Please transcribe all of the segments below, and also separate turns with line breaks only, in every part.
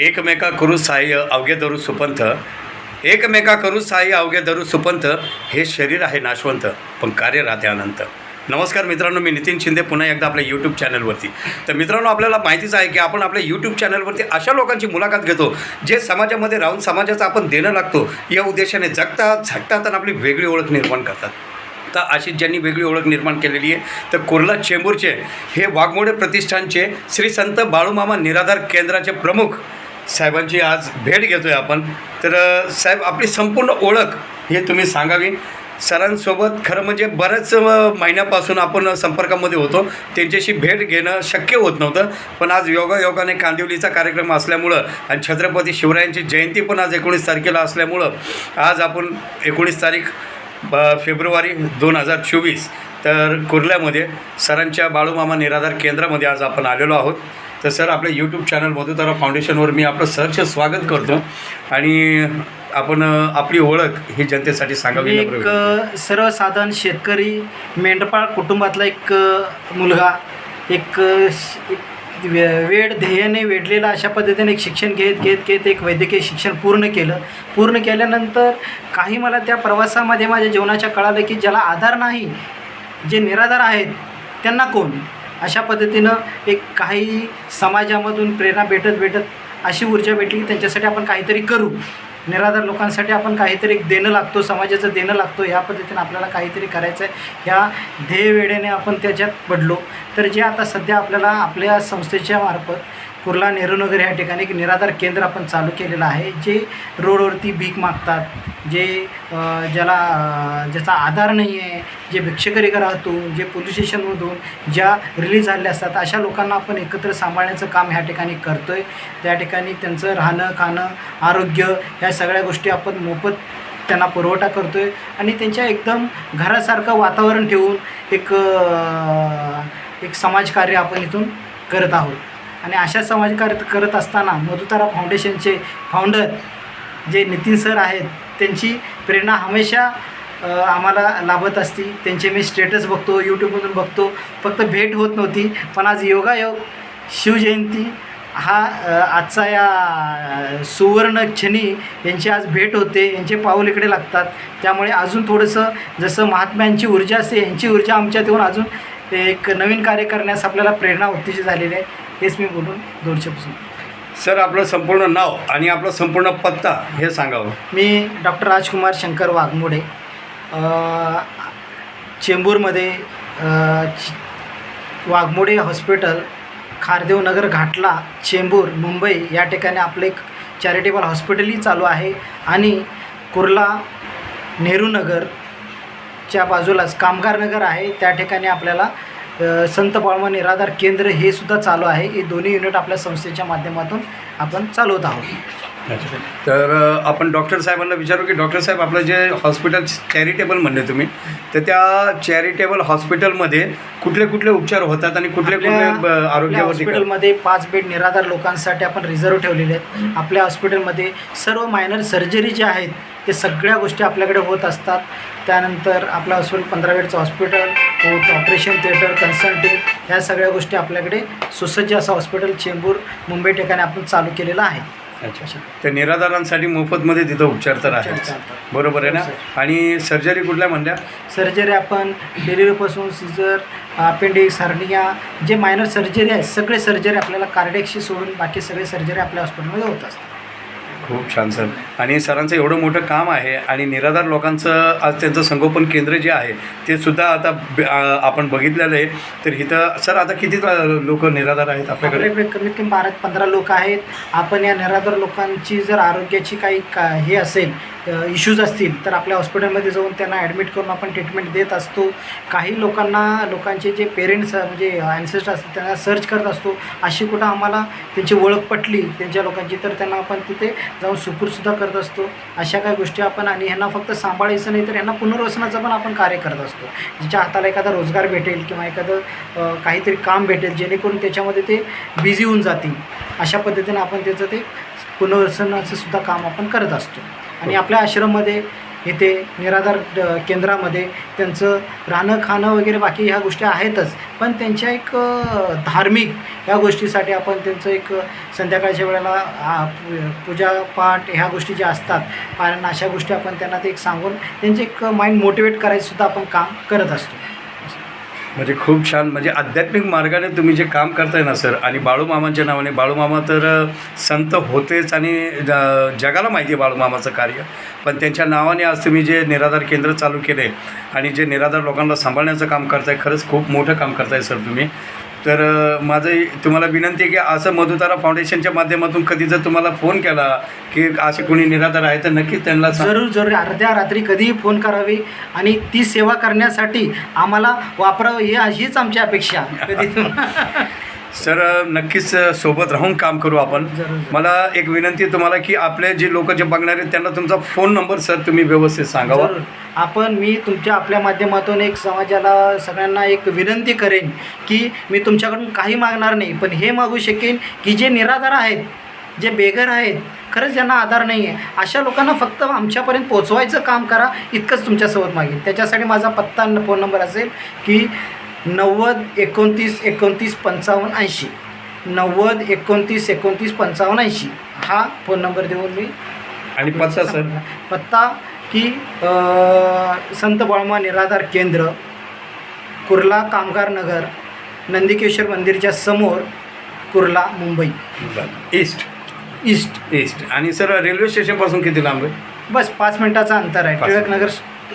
एकमेका करू सहाय्य अवघे धरू सुपंथ. एकमेका करू सहाय्य अवघे धरू सुपंथ. हे शरीर आहे नाशवंत पण कार्य राहते अनंत. नमस्कार मित्रांनो मी नितीन शिंदे पुन्हा एकदा आपल्या यूट्यूब चॅनलवरती तर मित्रांनो आपल्याला माहितीच आहे की आपण आपल्या यूट्यूब चॅनलवरती अशा लोकांची मुलाखत घेतो जे समाजामध्ये राहून समाजाचं आपण देणं लागतो. या उद्देशाने जगतात झटतात आणि आपली वेगळी ओळख निर्माण करतात. तर अशी ज्यांनी वेगळी ओळख निर्माण केलेली आहे तर कुर्ला चेंबूरचे हे वाघमोडे प्रतिष्ठानचे श्री संत बाळूमामा निराधार केंद्राचे प्रमुख साहेबांची आज भेट घेतो आहे आपण. तर साहेब आपली संपूर्ण ओळख हे तुम्ही सांगावी. सरांसोबत खरं म्हणजे बऱ्याच महिन्यापासून आपण संपर्कामध्ये होतो. त्यांच्याशी भेट घेणं शक्य होत नव्हतं. पण आज योगायोगाने कांदिवलीचा कार्यक्रम असल्यामुळं आणि छत्रपती शिवरायांची जयंती पण आज एकोणीस तारखेला असल्यामुळं आज आपण एकोणीस तारीख ब फेब्रुवारी दोन हजार चोवीस तर कुर्ल्यामध्ये सरांच्या बाळूमामा निराधार केंद्रामध्ये आज आपण आलेलो आहोत. तर सर आपल्या यूट्यूब चॅनल मधुतारा फाउंडेशनवर मी आपलं सहर्ष स्वागत करतो. आणि आपण आपली ओळख ही जनतेसाठी
मी
सांगावी
एक सर्वसाधारण शेतकरी मेंढपाळ कुटुंबातला एक मुलगा एक श- एक वे- वेळ ध्येयाने वेढलेला अशा पद्धतीने एक शिक्षण घेत घेत घेत एक वैद्यकीय शिक्षण पूर्ण केलं. पूर्ण केल्यानंतर काही मला त्या प्रवासामध्ये माझ्या जीवनाच्या कळालं की ज्याला आधार नाही जे निराधार आहेत त्यांना कोण? अशा पद्धतीनं एक काही समाजामधून प्रेरणा भेटत भेटत अशी ऊर्जा भेटली की त्यांच्यासाठी आपण काहीतरी करू. निराधार लोकांसाठी आपण काहीतरी देणं लागतो समाजाचं देणं लागतो या पद्धतीनं आपल्याला काहीतरी करायचं आहे ह्या ध्येयवेळेने आपण त्याच्यात पडलो. तर जे आता सध्या आपल्याला आपल्या संस्थेच्या मार्फत कुर्ला नेहरूनगर ह्या ठिकाणी एक निराधार केंद्र आपण चालू केलेलं आहे जे रोडवरती भीक मागतात जे ज्याला ज्याचा आधार नाही आहे जे भिक्षकरी घरातून जे पोलीस स्टेशनमधून ज्या रिलीज झालेल्या असतात अशा लोकांना आपण एकत्र सांभाळण्याचं काम ह्या ठिकाणी करतो आहे त्या ठिकाणी त्यांचं राहणं खाणं आरोग्य ह्या सगळ्या गोष्टी आपण मोफत त्यांना पुरवठा करतो आहे आणि त्यांच्या एकदम घरासारखं वातावरण ठेवून एक एक समाजकार्य आपण इथून करत आहोत. आणि अशा समाजकार्य करत असताना मधुतारा फाउंडेशनचे फाउंडर जे नितीन सर आहेत त्यांची प्रेरणा हमेशा आम्हाला लाभत असती. त्यांचे मी स्टेटस बघतो यूट्यूबमधून बघतो. फक्त भेट होत नव्हती. पण आज योगायोग शिवजयंती हा आजचा या सुवर्ण क्षणी यांची आज भेट होते. यांचे पाऊल इकडे लागतात. त्यामुळे अजून थोडंसं जसं महात्म्यांची ऊर्जा असते यांची ऊर्जा आमच्यात येऊन अजून एक नवीन कार्य करण्यास आपल्याला प्रेरणा उत्तेजित झालेली आहे. हेच मी बोलून दोन.
सर आपलं संपूर्ण नाव आणि आपला संपूर्ण पत्ता हे सांगावं
मी डॉक्टर राजकुमार शंकर वाघमोडे चेंबूरमध्ये वाघमोडे हॉस्पिटल खारदेव नगर घाटला चेंबूर मुंबई या ठिकाणी आपलं एक चॅरिटेबल हॉस्पिटलही चालू आहे आणि कुर्ला नेहरू नगरच्या बाजूलाच कामगार नगर आहे त्या ठिकाणी आपल्याला संत बाळमा निराधार केंद्र हे सुद्धा चालू आहे. हे दोन्ही युनिट आपल्या संस्थेच्या माध्यमातून आपण चालवत आहोत.
तर आपण डॉक्टर साहेबांना विचारू की डॉक्टर साहेब आपलं जे हॉस्पिटल चॅरिटेबल म्हणले तुम्ही तर त्या चॅरिटेबल हॉस्पिटलमध्ये कुठले कुठले उपचार होतात आणि कुठले कुठले आरोग्यावरती
हॉस्पिटलमध्ये पाच बेड निराधार लोकांसाठी आपण रिझर्व ठेवलेले आहेत. आपल्या हॉस्पिटलमध्ये सर्व मायनर सर्जरी जे आहेत ते सगळ्या गोष्टी आपल्याकडे होत असतात. त्यानंतर आपलं हॉस्पिटल पंधरा बेडचं हॉस्पिटल होत ऑपरेशन थिएटर कन्सल्टिंग ह्या सगळ्या गोष्टी आपल्याकडे सुसज्ज असं हॉस्पिटल चेंबूर मुंबई ठिकाणी आपण चालू केलेलं आहे.
अच्छा. तर निराधारांसाठी मोफतमध्ये तिथं उपचार तर आहे. बरोबर आहे ना?
हो,
आणि सर्जरी कुठल्या म्हणल्या?
सर्जरी आपण डिलिव्हरीपासून सिझर अपेंडिक्स हर्निया जे मायनर सर्जरी आहे सगळे सर्जरी आपल्याला कार्डियकशी सोडून बाकी सगळे सर्जरी आपल्या हॉस्पिटलमध्ये होत असतात.
खूप छान सर. आणि सरांचं एवढं मोठं काम आहे आणि निराधार लोकांचं आज त्यांचं संगोपन केंद्र जे आहे ते सुद्धा आता ब- आपण बघितलेलं आहे. तर इथं सर आता किती लोक निराधार आहेत आपल्याकडे?
कमीत कमी बारा पंधरा लोक आहेत. आपण या निराधार लोकांची जर आरोग्याची काही का हे असेल इश्यूज असतील तर आपल्या हॉस्पिटलमध्ये जाऊन त्यांना ॲडमिट करून आपण ट्रीटमेंट देत असतो. काही लोकांना लोकांचे जे पेरेंट्स म्हणजे ॲन्सेस्टर असतात त्यांना सर्च करत असतो. अशी कुठं आम्हाला त्यांची ओळख पटली त्यांच्या लोकांची तर त्यांना आपण तिथे जाऊन सुपूरसुद्धा करत असतो. अशा काही गोष्टी आपण आणि ह्यांना फक्त सांभाळायचं नाही तर ह्यांना पुनर्वसनाचं पण आपण कार्य करत असतो. ज्याच्या हाताला एखादा रोजगार भेटेल किंवा एखादं काहीतरी काम भेटेल जेणेकरून त्याच्यामध्ये ते बिझी होऊन जातील. अशा पद्धतीनं आपण त्याचं ते पुनर्वसनाचं सुद्धा काम आपण करत असतो. आणि आपल्या आश्रममध्ये इथे निराधार केंद्रामध्ये त्यांचं राहणं खाणं वगैरे बाकी ह्या गोष्टी आहेतच. पण त्यांच्या एक धार्मिक ह्या गोष्टीसाठी आपण त्यांचं एक संध्याकाळच्या वेळेला पूजा पाठ पूजापाठ ह्या गोष्टी ज्या असतात पारायण अशा गोष्टी आपण त्यांना ते एक सांगून त्यांचे एक माइंड मोटिवेट करायचंसुद्धा आपण काम करत असतो.
म्हणजे खूप छान. म्हणजे आध्यात्मिक मार्गाने तुम्ही जे काम करताय ना सर आणि बाळूमामांच्या नावाने बाळूमामा तर संत होतेच आणि ज- जगाला माहिती आहे बाळूमामाचं कार्य. पण त्यांच्या नावाने आज तुम्ही जे निराधार केंद्र चालू केले आणि जे निराधार लोकांना सांभाळण्याचं काम करताय खरंच खूप मोठं काम करताय सर तुम्ही. तर माझं तुम्हाला विनंती आहे की असं मधुतारा फाउंडेशनच्या माध्यमातून कधी जर तुम्हाला फोन केला की असे कोणी निराधार आहे तर नक्कीच त्यांना
जरूर जरूर अर्ध्या रात्री कधीही फोन करावी आणि ती सेवा करण्यासाठी आम्हाला वापरावं ही हीच आमची अपेक्षा
सर नक्कीच सोबत राहून काम करू आपण. मला एक विनंती तुम्हाला की आपले जे लोक जे बघणार आहेत त्यांना तुमचा फोन नंबर सर तुम्ही व्यवस्थित सांगावा.
आपण मी तुमच्या आपल्या माध्यमातून एक समाजाला सगळ्यांना एक विनंती करेन की मी तुमच्याकडून काही मागणार नाही पण हे मागू शकेन की जे निराधार आहेत जे बेघर आहेत खरंच ज्यांना आधार नाही आहे. अशा लोकांना फक्त आमच्यापर्यंत पोचवायचं काम करा इतकंच तुमच्यासोबत मागेन. त्याच्यासाठी माझा पत्ता फोन नंबर असेल की नव्वद एकोणतीस एकोणतीस पंचावन्न ऐंशी. नव्वद एकोणतीस एकोणतीस पंचावन्न ऐंशी. हा फोन नंबर देऊन मी
आणि पत्ता सर?
पत्ता की संत बाळमा निराधार केंद्र कुर्ला कामगार नगर नंदिकेश्वर मंदिरच्या समोर Kurla Mumbai.
East.
East.
East. आणि सर रेल्वे स्टेशनपासून किती लांब आहे?
बस पाच मिनटाचं अंतर आहे. टिळक नगर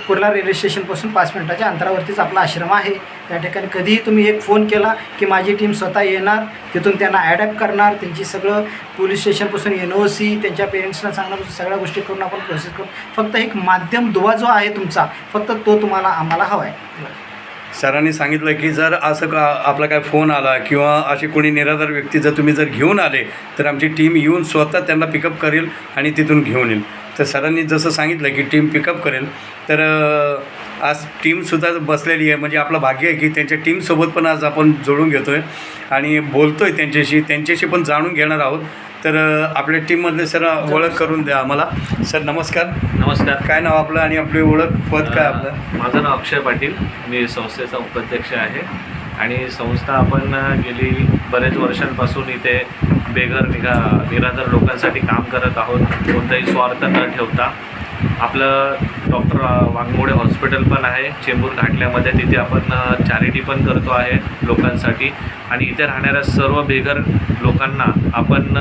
कुर्ला रेल्वे स्टेशनपासून पाच मिनटाच्या अंतरावरतीच आपला आश्रम आहे. त्या ठिकाणी कधीही तुम्ही एक फोन केला की माझी टीम स्वतः येणार तिथून त्यांना ॲडॅप्ट करणार त्यांची सगळं पोलीस स्टेशनपासून एन ओ सी त्यांच्या पेरेंट्सना सांगणार सगळ्या गोष्टी करून आपण प्रोसेस करू. फक्त एक माध्यम दुवा जो आहे तुमचा फक्त तो तुम्हाला आम्हाला हवा आहे.
सरांनी सांगितलं की जर असं का आपला काय फोन आला किंवा असे कोणी निराधार व्यक्ती जर तुम्ही जर घेऊन आले तर आमची टीम येऊन स्वतः त्यांना पिकअप करेल आणि तिथून घेऊन येईल. तर सरांनी जसं सांगितलं की टीम पिकअप करेल. तर आज टीमसुद्धा बसलेली आहे. म्हणजे आपलं भाग्य आहे की त्यांच्या टीमसोबत पण आज आपण जोडून घेतो आहे आणि बोलतो आहे त्यांच्याशी. त्यांच्याशी पण जाणून घेणार आहोत. तर आपल्या टीममधले सर ओळख करून द्या आम्हाला. सर नमस्कार.
नमस्कार.
काय नाव आपलं आणि आपली ओळख? पद काय आपलं?
माझं नाव अक्षय पाटील. मी संस्थेचा उपाध्यक्ष आहे. आणि संस्था आपण गेली बरेच वर्षांपासून इथे बेघर निघा निराधार लोकांसाठी काम करत आहोत. कोणताही स्वार्थ न ठेवता. आपलं डॉक्टर वाघमोडे हॉस्पिटल पण आहे. चेंबूर घाटल्यामध्ये तिथे आपण चॅरिटी पण करतो आहे लोकांसाठी. आणि इथे राहणाऱ्या सर्व बेघर लोकांना आपण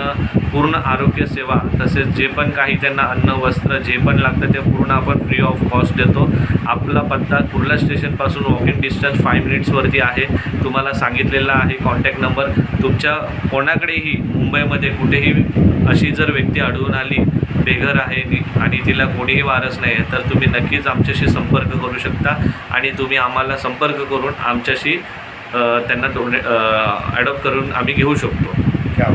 पूर्ण आरोग्य सेवा तसेच जे पण काही त्यांना अन्न वस्त्र जे पण लागतं ते पूर्ण आपण फ्री ऑफ कॉस्ट देतो. आपला पत्ता कुर्ला स्टेशनपासून वॉकिंग डिस्टन्स फाय मिनिट्सवरती आहे. तुम्हाला सांगितलेला आहे कॉन्टॅक्ट नंबर तुमच्या कोणाकडेही मुंबईमध्ये कुठेही अशी जर व्यक्ती आढळून आली बेघर आहे आणि तिला कोणीही वारस नाही आहे तर तुम्ही नक्कीच आमच्याशी संपर्क करू शकता आणि तुम्ही आम्हाला संपर्क करून आमच्याशी त्यांना डोने ॲडॉप्ट करून आम्ही घेऊ शकतो.
क्या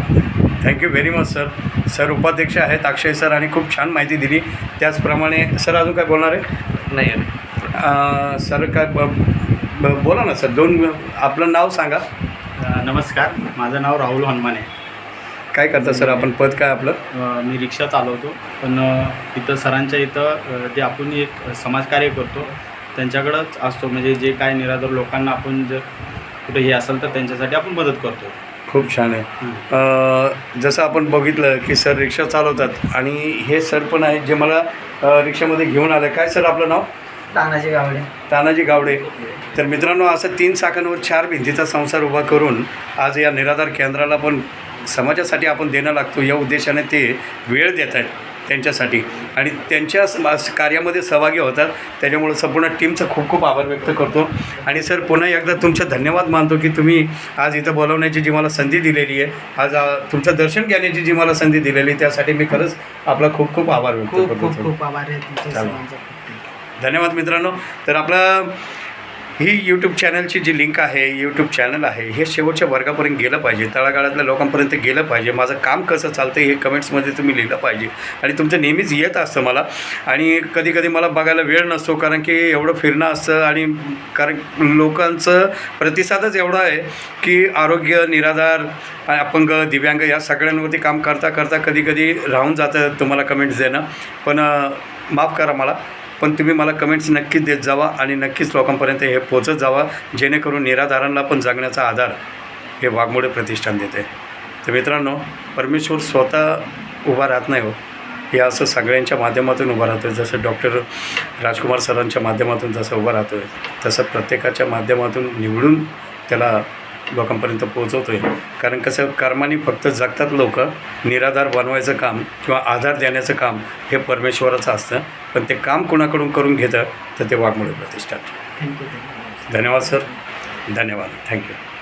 thank you very much sir sir उपाध्यक्ष आहेत अक्षय सर आणि खूप छान माहिती दिली. त्याचप्रमाणे सर अजून काय बोलणार आहे?
नाही.
सर काय ब- ब- बोला ना सर दोन आपलं नाव सांगा.
नमस्कार. माझं नाव राहुल हनुमाने.
काय करता सर? आपण पद काय आपलं?
मी रिक्षा चालवतो. पण इथं सरांच्या इथं जे आपण एक समाजकार्य करतो त्यांच्याकडंच असतो. म्हणजे जे काय निराधार लोकांना आपण जर कुठे हे असेल तर त्यांच्यासाठी आपण मदत करतो.
खूप छान आहे. अं, जसं आपण बघितलं की सर रिक्षा चालवतात आणि हे सर पण आहेत जे मला रिक्षामध्ये घेऊन आलं. काय सर आपलं नाव?
तानाजी गावडे.
तानाजी गावडे. तर मित्रांनो असं तीन चाकांवर चार भिंतीचा संसार उभा करून आज या निराधार केंद्राला पण समाजासाठी आपण देणं लागतो या उद्देशाने ते वेळ देत आहेत त्यांच्यासाठी. आणि त्यांच्या कार्यामध्ये सहभागी होतात. त्याच्यामुळं संपूर्ण टीमचं खूप खूप आभार व्यक्त करतो. आणि सर पुन्हा एकदा तुमचे धन्यवाद मानतो की तुम्ही आज इथं बोलवण्याची जी मला संधी दिलेली आहे आज तुमचं दर्शन घेण्याची जी मला संधी दिलेली आहे त्यासाठी मी खरंच आपला खूप खूप आभार व्यक्त
खूप
करतो
खूप. खूप आभार
धन्यवाद मित्रांनो. तर आपलं ही यूट्यूब चॅनलची जी लिंक आहे यूट्यूब चॅनल आहे हे शेवटच्या वर्गापर्यंत गेलं पाहिजे. तळागाळातल्या लोकांपर्यंत गेलं पाहिजे. माझं काम कसं चालतं हे कमेंट्समध्ये तुम्ही लिहिलं पाहिजे. आणि तुमचं नेहमीच येत असतं मला. आणि कधी कधी मला बघायला वेळ नसतो कारण की एवढं फिरणं असतं आणि कारण लोकांचं प्रतिसादच एवढा आहे की आरोग्य निराधार अपंग दिव्यांग या सगळ्यांवरती काम करता करता कधी कधी राहून जातं तुम्हाला कमेंट्स देणं. पण माफ करा मला. पण तुम्ही मला कमेंट्स नक्कीच देत जावा आणि नक्कीच लोकांपर्यंत हे पोचत जावा जेणेकरून निराधारांना पण जगण्याचा आधार हे वाघमोडे प्रतिष्ठान देते. तर मित्रांनो परमेश्वर स्वतः उभा राहत नाही हो. हे असं सगळ्यांच्या माध्यमातून उभं राहतो जसं डॉक्टर राजकुमार सरांच्या माध्यमातून जसं उभं राहतो आहे तसं प्रत्येकाच्या माध्यमातून निवडून त्याला लोकांपर्यंत पोहोचवतो आहे कारण कसं कर्माने फक्त जगतात लोक निराधार बनवायचं काम किंवा आधार देण्याचं काम हे परमेश्वराचं असतं. पण ते काम कोणाकडून करून घेतं तर ते वाघमोडे प्रतिष्ठान.
Thank you.
धन्यवाद सर. धन्यवाद. Thank you.